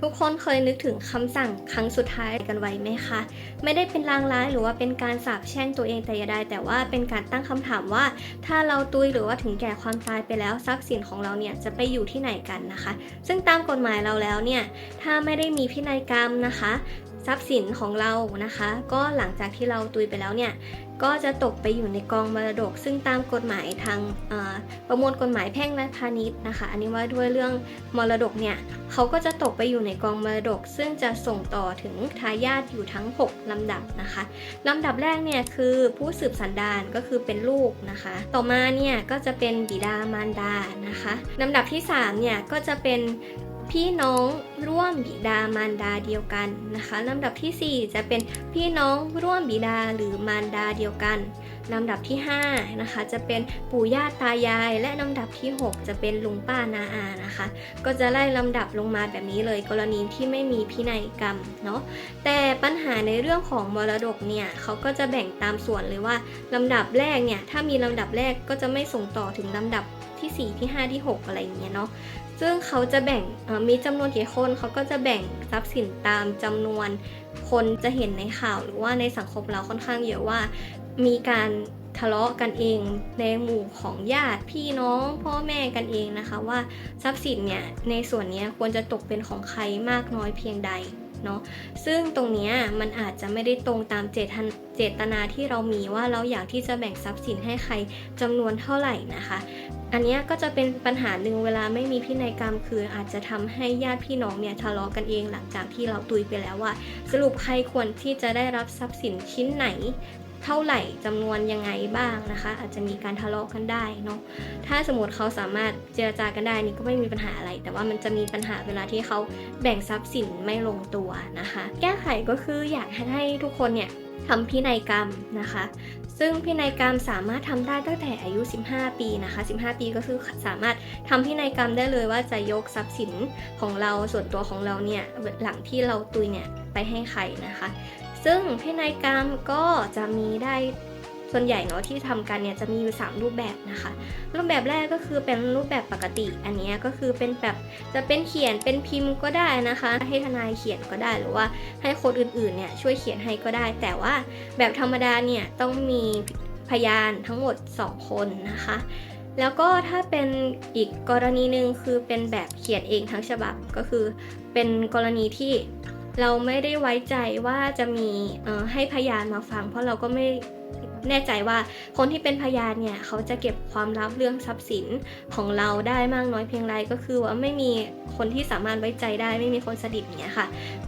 ทุกคนเคยนึกถึงคำสั่งครั้งสุดท้ายกันไว้ไหมคะ ไม่ได้เป็นลางร้ายหรือว่าเป็นการสาปแช่งตัวเองแต่อย่างใดแต่ว่าเป็นการตั้งคำถามว่า ถ้าเราตุยหรือว่าถึงแก่ความตายไปแล้วทรัพย์สินของเราเนี่ยจะไปอยู่ที่ไหนกันนะคะ ซึ่งตามกฎหมายเราแล้วเนี่ยถ้าไม่ได้มีพินัยกรรมนะคะ ทรัพย์สินของเรานะคะ ก็หลังจากที่เราตุยไปแล้วเนี่ย ก็จะตกไปอยู่ในกองมรดก ซึ่งตามกฎหมายทางประมวลกฎหมายแพ่งและพาณิชย์นะคะ อันนี้ว่าด้วยเรื่องมรดกเนี่ยเขาก็จะตกไปอยู่ในกองมรดก ซึ่งจะส่งต่อถึงทายาทอยู่ทั้ง 6 ลำดับนะคะลำดับแรกเนี่ยคือผู้สืบสันดานก็คือเป็นลูกนะคะ ต่อมาเนี่ยก็จะเป็นบิดามารดานะคะลำดับที่3เนี่ยก็จะเป็น พี่น้องร่วมบิดามารดาเดียวกันนะคะลำดับทีสี่ 4 จะเป็นพี่น้องร่วมบิดาหรือมารดาเดียวกันลำดับที่5นะคะจะเป็นปู่ย่าตายาย และลำดับที่ 6 จะเป็นลุงป้านาอานะคะ ก็จะไล่ลำดับลงมาแบบนี้เลยกรณีที่ไม่มีพินัยกรรมเนาะแต่ปัญหาในเรื่องของมรดกเนี่ยเขาก็จะแบ่งตามส่วนเลยว่าลำดับแรกเนี่ยถ้ามีลำดับแรกก็จะไม่ส่งต่อถึงลำดับ ที่ 4 ที่ 5 ที่ 6 อะไรอย่างเงี้ยเนาะซึ่งเขาจะแบ่งมีจำนวนกี่คนเขาก็จะแบ่งทรัพย์สินตามจำนวนคนจะเห็นในข่าวหรือว่าในสังคมเราค่อนข้างเยอะว่า มีการทะเลาะกันเองในหมู่ของญาติพี่น้องพ่อแม่กันเองนะคะว่าทรัพย์สินเนี่ยในส่วนนี้ควรจะตกเป็นของใครมากน้อยเพียงใด เนาะซึ่งตรงนี้มันอาจจะไม่ได้ตรงตามเจตเจตนาที่เรามีว่าเราอยากที่จะแบ่งทรัพย์สินให้ใครจำนวนเท่าไหร่นะคะ อันนี้ก็จะเป็นปัญหาหนึ่งเวลาไม่มีพินัยกรรมคืออาจจะทำให้ญาติพี่น้องเนี่ยทะเลาะกันเองหลังจากที่เราตุยไปแล้วว่า สรุปใครควรที่จะได้รับทรัพย์สินชิ้นไหน เท่าไหร่จำนวนยังไงบ้างนะคะ อาจจะมีการทะเลาะกันได้เนาะถ้าสมมติเขาสามารถเจรจากันได้นี่ก็ไม่มีปัญหาอะไร แต่ว่ามันจะมีปัญหาเวลาที่เขาแบ่งทรัพย์สินไม่ลงตัวนะคะ แก้ไขก็คืออยากให้ทุกคนเนี่ยทำพินัยกรรมนะคะ ซึ่งพินัยกรรมสามารถทำได้ตั้งแต่อายุ 15 ปีนะคะ 15 ปีก็คือสามารถทำพินัยกรรมได้เลยว่าจะยกทรัพย์สินของเราส่วนตัวของเราเนี่ยหลังที่เราตุยเนี่ยไปให้ใครนะคะ ซึ่งพินัยกรรมก็จะมีได้ส่วนใหญ่เนาะที่ทำกันเนี่ยจะมีอยู่ 3 รูปแบบนะคะ รูปแบบแรกก็คือเป็นรูปแบบปกติ อันนี้ก็คือเป็นแบบจะเป็นเขียนเป็นพิมพ์ก็ได้นะคะ ให้ทนายเขียนก็ได้หรือว่าให้คนอื่นๆเนี่ยช่วยเขียนให้ก็ได้ แต่ว่าแบบธรรมดาเนี่ยต้องมีพยานทั้งหมด 2 คนนะคะ แล้วก็ถ้าเป็นอีกกรณีหนึ่งคือเป็นแบบเขียนเองทั้งฉบับก็คือเป็นกรณีที่ เราไม่ได้ไว้ใจว่าจะมีให้พยานมาฟัง เพราะเราก็ไม่แน่ใจว่าคนที่เป็นพยานเนี่ย เขาจะเก็บความลับเรื่องทรัพย์สินของเราได้มากน้อยเพียงไรก็คือว่าไม่มีคนที่สามารถไว้ใจได้ไม่มีคนสนิทเนี่ยค่ะ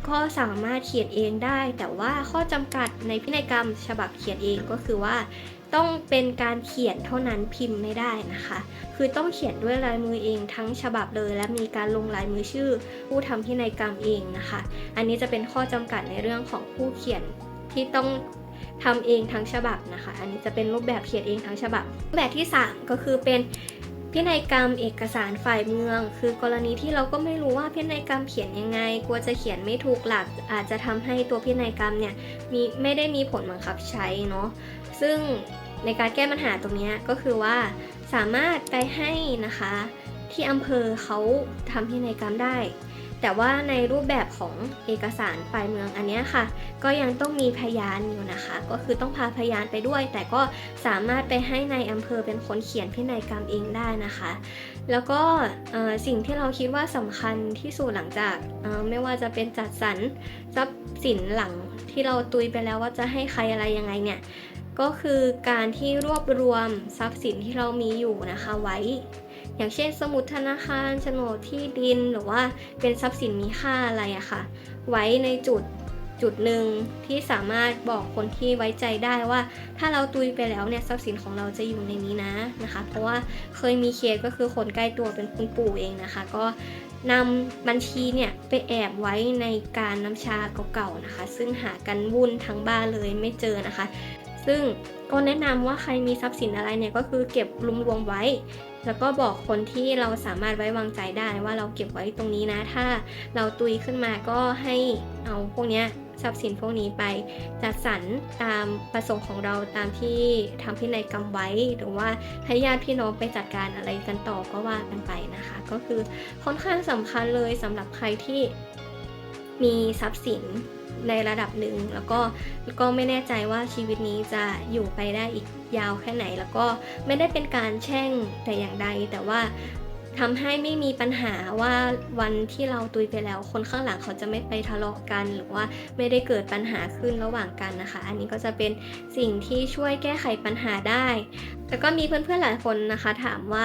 ก็สามารถเขียนเองได้ แต่ว่าข้อจำกัดในพินัยกรรมฉบับเขียนเองก็คือว่า ต้องเป็นการเขียนเท่านั้นพิมพ์ไม่ได้นะคะ คือต้องเขียนด้วยลายมือเองทั้งฉบับเลย และมีการลงลายมือชื่อ ผู้ทำพินัยกรรมเองนะคะ อันนี้จะเป็นข้อจำกัดในเรื่องของผู้เขียนที่ต้องทำเองทั้งฉบับนะคะ อันนี้จะเป็นรูปแบบเขียนเองทั้งฉบับ แบบที่ 3 ก็คือเป็น พินัยกรรมเอกสารฝ่ายเมือง คือกรณีที่เราก็ไม่รู้ว่าพินัยกรรมเขียนยังไง กลัวจะเขียนไม่ถูกหลัก อาจจะทำให้ตัวพินัยกรรมเนี่ยมีไม่ได้มีผลบังคับใช้เนาะซึ่งในการแก้ปัญหาตรงนี้ก็คือว่าสามารถไปให้นะคะ ที่อำเภอเขาทำพินัยกรรมได้ แต่ว่าในรูปแบบของเอกสารฝ่ายเมืองอันนี้ค่ะ ก็ยังต้องมีพยานอยู่นะคะ ก็คือต้องพาพยานไปด้วย แต่ก็สามารถไปให้ในอำเภอเป็นคนเขียนพินัยกรรมเองได้นะคะ แล้วก็สิ่งที่เราคิดว่าสำคัญที่สุดหลังจากไม่ว่าจะเป็นจัดสรรทรัพย์สินหลังที่เราตุยไปแล้วว่าจะให้ใครอะไรยังไงเนี่ยก็คือการที่รวบรวมทรัพย์สินที่เรามีอยู่นะคะไว้ อย่างเช่นสมุดธนาคารโฉนดที่ดินหรือว่าเป็นทรัพย์สินมีค่าอะไรอะค่ะ ไว้ในจุดจุดหนึ่งที่สามารถบอกคนที่ไว้ใจได้ว่า ถ้าเราตุยไปแล้วเนี่ยทรัพย์สินของเราจะอยู่ในนี้นะนะคะ เพราะว่าเคยมีเคสก็คือคนใกล้ตัวเป็นคุณปู่เองนะคะ ก็นำบัญชีเนี่ยไปแอบไว้ในการน้ำชาเก่าๆนะคะ ซึ่งหากันวุ่นทั้งบ้านเลยไม่เจอนะคะ ซึ่งก็แนะนำว่าใครมีทรัพย์สินอะไรเนี่ยก็คือเก็บรวมๆไว้ แล้วก็บอกคนที่เราสามารถไว้วางใจได้ว่าเราเก็บไว้ตรงนี้นะ ถ้าเราตุยขึ้นมาก็ให้เอาพวกนี้ทรัพย์สินพวกนี้ไปจัดสรรตามประสงค์ของเราตามที่ทำพินัยกรรมไว้ หรือว่าให้ญาติพี่น้องไปจัดการอะไรกันต่อก็ว่ากันไปนะคะ ก็คือค่อนข้างสำคัญเลยสำหรับใครที่ มีทรัพย์สินในระดับหนึ่ง แล้วก็ก็ไม่แน่ใจว่าชีวิตนี้จะอยู่ไปได้อีกยาวแค่ไหน แล้วก็ไม่ได้เป็นการแช่งแต่อย่างใด แต่ว่าทำให้ไม่มีปัญหาว่าวันที่เราตุยไปแล้ว คนข้างหลังเขาจะไม่ไปทะเลาะกัน หรือว่าไม่ได้เกิดปัญหาขึ้นระหว่างกันนะคะ อันนี้ก็จะเป็นสิ่งที่ช่วยแก้ไขปัญหาได้ แล้วก็มีเพื่อนๆหลายคนนะคะ ถามว่า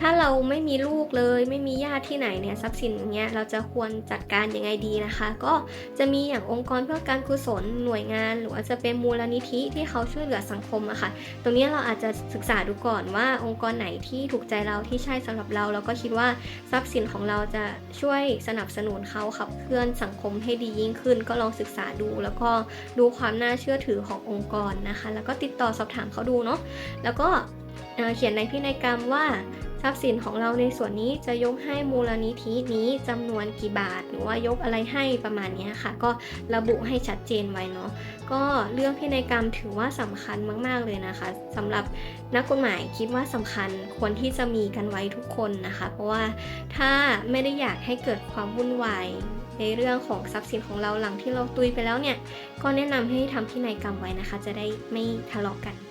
ถ้าเราไม่มีลูกเลย ไม่มีญาติที่ไหนเนี่ยทรัพย์สินอย่างเงี้ยเราจะควรจัดการยังไงดีนะคะ ก็จะมีอย่างองค์กรเพื่อการกุศลหน่วยงาน หรือว่าจะเป็นมูลนิธิที่เขาช่วยเหลือสังคมอะค่ะ ตรงนี้เราอาจจะศึกษาดูก่อนว่าองค์กรไหนที่ถูกใจเราที่ใช่สำหรับเรา แล้วก็คิดว่าทรัพย์สินของเราจะช่วยสนับสนุนเขาขับเคลื่อนสังคมให้ดียิ่งขึ้น ก็ลองศึกษาดู แล้วก็ดูความน่าเชื่อถือขององค์กรนะคะ แล้วก็ติดต่อสอบถามเขาดูเนาะแล้วก็ เเขียนในพินัยกรรมว่าทรัพย์สินของเราในส่วนนี้จะยกให้มูลนิธินี้จำนวนกี่บาท หรือว่ายกอะไรให้ประมาณนี้ค่ะ ก็ระบุให้ชัดเจนไว้เนาะก็เรื่องพินัยกรรมถือว่าสำคัญมาก ๆเลยนะคะสำหรับนักกฎหมายคิดว่าสำคัญควรที่จะมีกันไว้ทุกคนนะคะ เพราะว่าถ้าไม่ได้อยากให้เกิดความวุ่นวายในเรื่องของทรัพย์สินของเราหลังที่เราตุยไปแล้วเนี่ย ก็แนะนำให้ทำพินัยกรรมไว้นะคะ จะได้ไม่ทะเลาะกัน